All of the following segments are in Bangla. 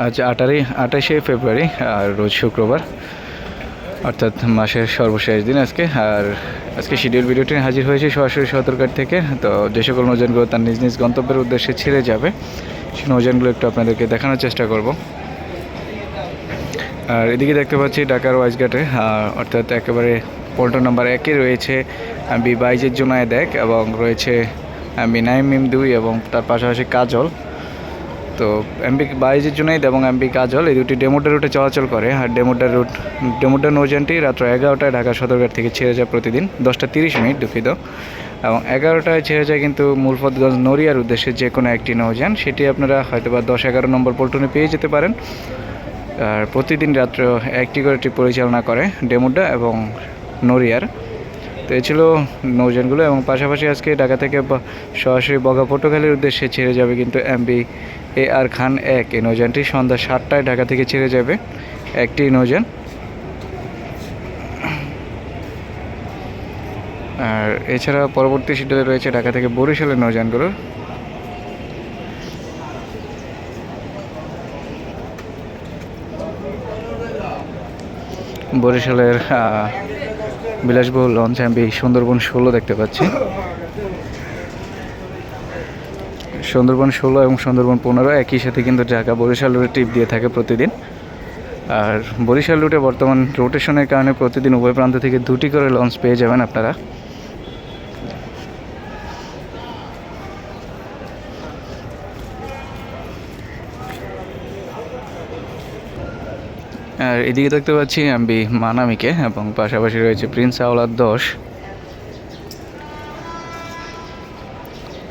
আজ আঠারোই আঠাশে ফেব্রুয়ারি, আর রোজ শুক্রবার, অর্থাৎ মাসের সর্বশেষ দিন আজকে। আর আজকে শিডিউল ভিডিওটি হাজির হয়েছে সরাসরি সতর্কার থেকে। তো যে সকল নৌযানগুলো তার নিজ নিজ গন্তব্যের উদ্দেশ্যে ছেড়ে যাবে, সেই নৌযানগুলো একটু আপনাদেরকে দেখানোর চেষ্টা করব। আর এদিকে দেখতে পাচ্ছি ঢাকার ওয়াইজঘাটে অর্থাৎ একেবারে পল্টন নাম্বার একে রয়েছে বি বাইজের জন্য দেখ এবং রয়েছে বি নাইম মিম দুই এবং তার পাশাপাশি কাজল। তো এমবি বাইজের জন্যই এবং এমবি কাজল, এই দুটি ডেমোডা রুটে চলাচল করে। আর ডেমোডার রুট ডেমোডা নৌযানটি রাত্র এগারোটায় ঢাকা সদরঘাট থেকে ছেড়ে যায় প্রতিদিন দশটা তিরিশ মিনিট দুঃখিত। এবং এগারোটায় ছেড়ে যায় কিন্তু মূলপতগঞ্জ নড়িয়ার উদ্দেশ্যে যে কোনো একটি নৌযান। সেটি আপনারা হয়তো বা দশ এগারো নম্বর পল্টনে পেয়ে যেতে পারেন। আর প্রতিদিন রাত্র একটি করে পরিচালনা করে ডেমুডা এবং নড়িয়ার। তো এই ছিল নৌযানগুলো এবং পাশাপাশি আজকে ঢাকা থেকে সরাসরি বগা পটুখালীর উদ্দেশ্যে ছেড়ে যাবে কিন্তু এমবি এ আর খান এক। এই নৌযানটি সন্ধ্যা সাতটায় ঢাকা থেকে ছেড়ে যাবে একটি নৌযান। আর এছাড়া পরবর্তী শিডিউলে রয়েছে ঢাকা থেকে বরিশালের নৌযানগুলো। বরিশালের বিলাসবহুল লঞ্চ আমি এই সুন্দরবন ষোলো দেখতে পাচ্ছি। সুন্দরবন ষোলো এবং সুন্দরবন পনেরো একই সাথে কিন্তু ঢাকা বরিশাল রুটে ট্রিপ দিয়ে থাকে প্রতিদিন। আর বরিশাল রুটে বর্তমান রোটেশনের কারণে প্রতিদিন উভয় প্রান্ত থেকে দুটি করে লঞ্চ পেয়ে যাবেন আপনারা। আর এদিকে দেখতে পাচ্ছি আমি মানামিকে এবং পাশাপাশি রয়েছে প্রিন্স আওলাদ দশ।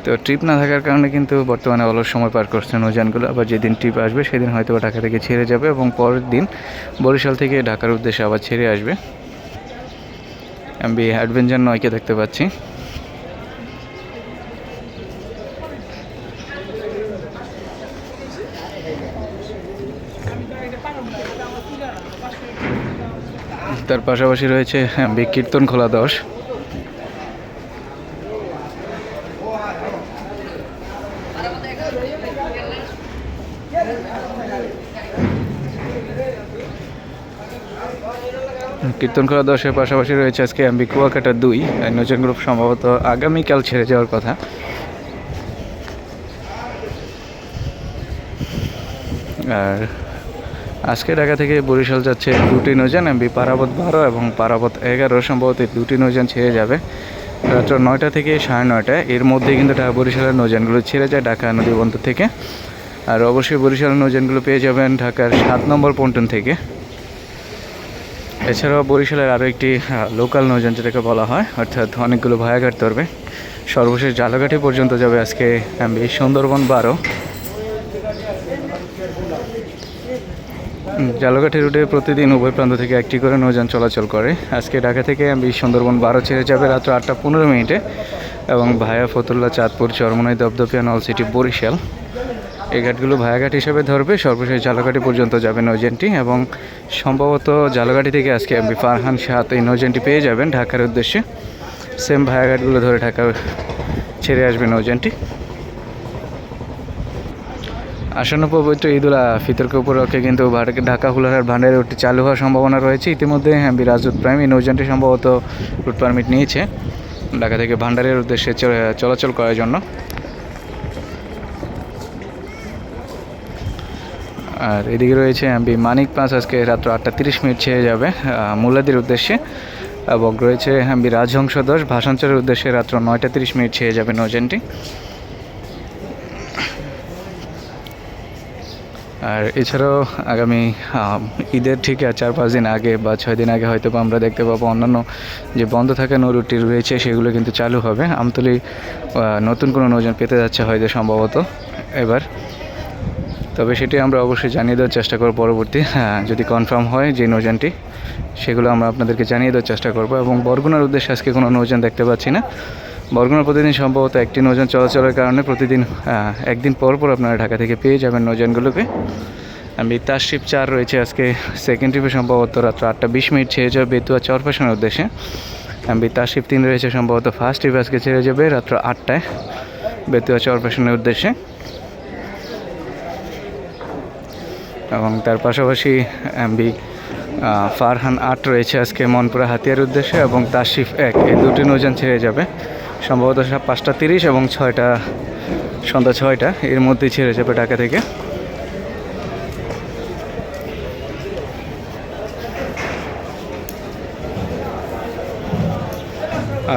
তো ট্রিপ না থাকার কারণে কিন্তু বর্তমানে অলস সময় পার করছে নৌযানগুলো। আবার যেদিন ট্রিপ আসবে, সেদিন হয়তো ঢাকা থেকে ছেড়ে যাবে এবং পরের দিন বরিশাল থেকে ঢাকার উদ্দেশ্যে আবার ছেড়ে আসবে। আমি অ্যাডভেঞ্চার নয়কে দেখতে পাচ্ছি। তার পাশাপাশি রয়েছে বি কীর্তন খোলা দশ। কীর্তন খোলা দশের পাশাপাশি রয়েছে আজকে এমবি কুয়াকাটা দুই নৌযান গ্রুপ সম্ভবত আগামীকাল ছেড়ে যাওয়ার কথা। আর আজকে ঢাকা থেকে বরিশাল যাচ্ছে দুটি নৌযান, এমবি পারাবত বারো এবং পারাবত এগারো। সম্ভবত দুটি নৌযান ছেড়ে যাবে। রাত্র নয়টা থেকে সাড়ে নয়টা। এর মধ্যে কিন্তু ঢাকা বরিশালের নৌযানগুলো ছেড়ে যায় ঢাকা নদী বন্দর থেকে। আর অবশ্যই বরিশালের নৌযানগুলো পেয়ে যাবেন ঢাকার সাত নম্বর পন্টন থেকে। এছাড়াও বরিশালের আরও একটি লোকাল নৌযান যেটাকে বলা হয়, অর্থাৎ অনেকগুলো ভায়াঘাট ধরবে। সর্বশেষ জালাঘাটি পর্যন্ত যাবে আজকে এমবি সুন্দরবন বারো। জালঘাটি রুটে প্রতিদিন উভয় প্রান্ত থেকে একটি করে নৌযান চলাচল করে। আজকে ঢাকা থেকে আমি সুন্দরবন বারো ছেড়ে যাবে রাত্র আটটা পনেরো মিনিটে এবং ভায়া ফতুল্লা, চাঁদপুর, চরমনাই দপদপিয়া নলসিটি, বরিশাল। এই ঘাটগুলো ভায়াঘাট হিসেবে ধরবে। সর্বশেষ জালঘাটি পর্যন্ত যাবে নৌযানটি এবং সম্ভবত জালঘাটি থেকে আজকে এমবি ফারহান সাত এই নৌযানটি পেয়ে যাবেন ঢাকার উদ্দেশ্যে। সেম ভায়াঘাটগুলো ধরে ঢাকা ছেড়ে আসবে নৌযানটি। আসন্ন পবিত্র ঈদুল ফিতরকে উপলক্ষে কিন্তু ঢাকা হুলার ভান্ডারে রুটটি চালু হওয়ার সম্ভাবনা রয়েছে। ইতিমধ্যে হ্যাঁ বিরাজুত প্রাইম এই নৌযানটি সম্ভবত রুট পারমিট নিয়েছে। ঢাকা থেকে ভান্ডারের উদ্দেশ্যে চলাচল করার জন্য। আর এদিকে রয়েছে এমবি মানিক পাঁচ আজকে রাত্র আটটা তিরিশ মিনিট ছেড়ে যাবে মুলাদির উদ্দেশ্যে। এবং রয়েছে এমবি রাজহংস দশ ভাষাঞ্চলের উদ্দেশ্যে রাত্র নয়টা তিরিশ মিনিট ছেড়ে যাবে নৌযানটি। আর এছাড়াও আগামী ঈদের ঠিক চার পাঁচ দিন আগে বা ছয় দিন আগে হয়তো আমরা দেখতে পাবো অন্যান্য যে বন্ধ থাকা নৌরুটটি রয়েছে, সেগুলো কিন্তু চালু হবে। আমতলি নতুন কোনো নৌযান পেতে যাচ্ছে হয়তো সম্ভবত এবার। তবে সেটি আমরা অবশ্যই জানিয়ে দেওয়ার চেষ্টা করব পরবর্তী হ্যাঁ যদি কনফার্ম হয় যে নৌযানটি, সেগুলো আমরা আপনাদেরকে জানিয়ে দেওয়ার চেষ্টা করব। এবং বরগুনার উদ্দেশ্যে আজকে কোনো নৌযান দেখতে পাচ্ছি না। বরগুনা প্রতিদিন সম্ভবত একটি নৌযান চলাচলের কারণে প্রতিদিন একদিন পর পর আপনারা ঢাকা থেকে পেয়ে যাবেন নৌযানগুলোকে আমি তারশিপ চার রয়েছে আজকে সেকেন্ড ট্রিপে সম্ভবত রাত্র আটটা বিশ মিনিট ছেড়ে যাবে বেতুয়া চরপেশনের উদ্দেশ্যে। আমি তারশিপ তিন রয়েছে সম্ভবত ফার্স্ট ট্রিপ আজকে ছেড়ে যাবে রাত্র আটটায় বেতুয়া চরপেশনের উদ্দেশ্যে। এবং তার পাশাপাশি এমবি ফারহান আট রয়েছে আজকে মনপুরা হাতিয়ার উদ্দেশ্যে এবং তাশিফ এক, এই দুটি নৌযান ছেড়ে যাবে। সম্ভবত পাঁচটা তিরিশ এবং ছয়টা, সন্ধ্যা ছয়টা এর মধ্যেই ছেড়ে যাবে ঢাকা থেকে।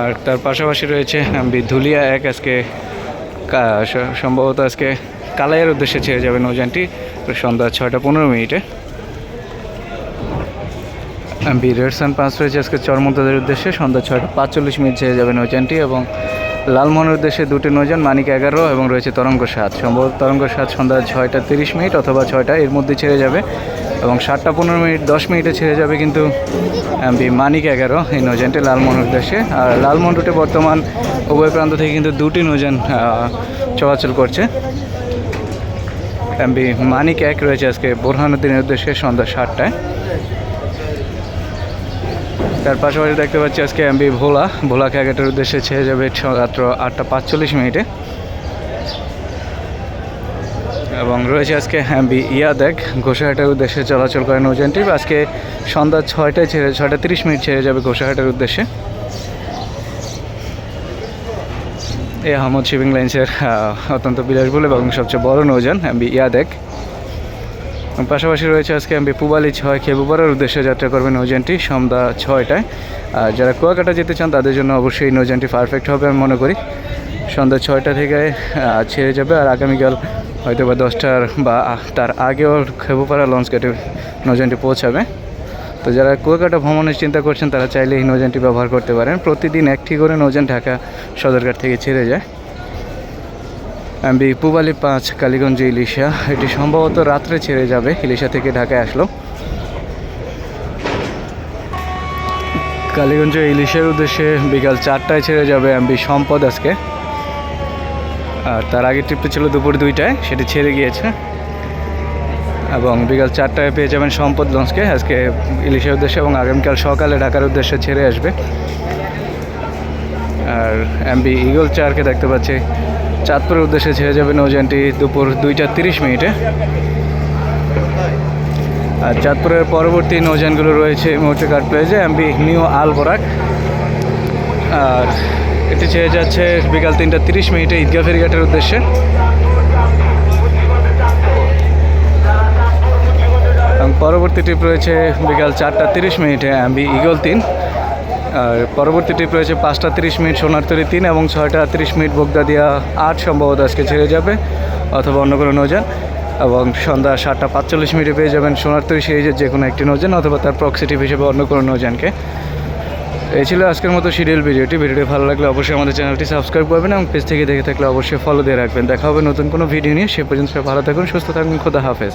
আর তার পাশাপাশি রয়েছে ধুলিয়া এক আজকে সম্ভবত আজকে কালাইয়ের উদ্দেশ্যে ছেড়ে যাবে নৌযানটি। সন্ধ্যা ছয়টা পনেরো মিনিটে। এমবি রেডসান পাঁচ রয়েছে। আজকে চরমন্তাদের উদ্দেশ্যে সন্ধ্যা ছয়টা পাঁচচল্লিশ মিনিট ছেড়ে যাবে নৌযানটি এবং লালমোহনের উদ্দেশ্যে দুটি নৌযান, মানিক এগারো এবং রয়েছে তরঙ্গ সাত। সম্ভবত তরঙ্গ সাত সন্ধ্যা ছয়টা তিরিশ মিনিট অথবা ছয়টা এর মধ্যে ছেড়ে যাবে এবং সাতটা পনেরো মিনিট, দশ মিনিটে ছেড়ে যাবে কিন্তু এমবি মানিক এগারো এই নৌযানটি লালমোহনের উদ্দেশ্যে। আর লালমোহন রুটে বর্তমান উভয় প্রান্ত থেকে কিন্তু দুটি নৌযান চলাচল করছে। এমবি মানিক এক রয়েছে আজকে বোরহানুদ্দিনের উদ্দেশ্যে সন্ধ্যা সাতটায়। তার পাশাপাশি দেখতে পাচ্ছি আজকে এমবি ভোলা। ভোলা ক্যাগেটের উদ্দেশ্যে ছেড়ে যাবে রাত্র আটটা পাঁচচল্লিশ মিনিটে। এবং রয়েছে আজকে এমবি ইয়াদেক। ঘোষাহাটের উদ্দেশ্যে চলাচল করে নৌযানটি আজকে সন্ধ্যা ছয়টায় ছেড়ে, ছয়টা তিরিশ মিনিট ছেড়ে যাবে ঘোষাহাটের উদ্দেশ্যে। এই আহমদ শিপিং লাইন্সের অত্যন্ত বিলাসবহুল এবং সবচেয়ে বড় নৌযান এমবি ইয়াদেক। পাশাপাশি রয়েছে আজকে এমবি পুবালি ছয় খেবুপাড়ার উদ্দেশ্যে যাত্রা করবে নৌযানটি সন্ধ্যা ছয়টায়। আর যারা কুয়াকাটা যেতে চান, তাদের জন্য অবশ্যই এই নৌযানটি পারফেক্ট হবে আমি মনে করি। সন্ধ্যা ছয়টা থেকে ছেড়ে যাবে আর আগামীকাল হয়তো বা দশটার বা তার আগেও খেবুপাড়া লঞ্চ ঘাটে নৌযানটি পৌঁছাবে। তো যারা কুয়াকাটা ভ্রমণের চিন্তা করছেন, তারা চাইলে এই নৌযানটি ব্যবহার করতে পারেন। প্রতিদিন একটি করে নৌযান ঢাকা সদরঘাট থেকে ছেড়ে যায়। পুবালি পাঁচ, কালীগঞ্জ, ইলিশা। এটি সম্ভবত রাত্রে ছেড়ে যাবে। ইলিশা থেকে ঢাকায় আসলো। কালীগঞ্জ ইলিশের উদ্দেশ্যে বিকাল চারটায় ছেড়ে যাবে এমবি সম্পদ আজকে। আর তার আগের ট্রিপটা ছিল দুপুর দুইটায়, সেটি ছেড়ে গিয়েছে। এবং বিকাল চারটায় পেয়ে যাবেন সম্পদ লঞ্চকে। আজকে ইলিশের উদ্দেশ্যে এবং আগামীকাল সকালে ঢাকার উদ্দেশ্যে ছেড়ে আসবে। আর এমবি ইগল চারকে দেখতে পাচ্ছি। চাঁদপুরের উদ্দেশ্যে ছেড়ে যাবে নৌযানটি দুপুর দুইটা তিরিশ মিনিটে। আর চাঁদপুরের পরবর্তী নৌযানগুলো রয়েছে মুহূর্তে কাঠ প্লেজে, এমবি নিউ আল বরাক আর এটি ছেড়ে যাচ্ছে বিকাল তিনটা তিরিশ মিনিটে ঈদগাহ ফেরিঘাটের উদ্দেশ্যে। এবং পরবর্তী ট্রিপ রয়েছে বিকাল চারটা তিরিশ মিনিটে, এমবি ইগল তিন। আর পরবর্তী ট্রিপ রয়েছে পাঁচটা তিরিশ মিনিট সোনারতরি তিন এবং ছয়টা তিরিশ মিনিট বগদাদিয়া আট সম্ভবত আজকে ছেড়ে যাবে অথবা অন্য কোনো নৌযান এবং সন্ধ্যা সাতটা পাঁচচল্লিশ মিনিটে পেয়ে যাবেন সোনারতরি সিরিজের যে কোনো একটি নৌযান অথবা তার প্রক্সিটিভ হিসেবে অন্য কোনো নৌযানকে এই ছিল আজকের মতো সিরিয়াল ভিডিওটি। ভিডিওটি ভালো লাগলে অবশ্যই আমাদের চ্যানেলটি সাবস্ক্রাইব করবেন এবং পেজ থেকে দেখে থাকলে অবশ্যই ফলো দিয়ে রাখবেন। দেখা হবে নতুন কোনো ভিডিও নিয়ে। সে পর্যন্ত ভালো থাকুন, সুস্থ থাকুন, খোদা হাফেজ।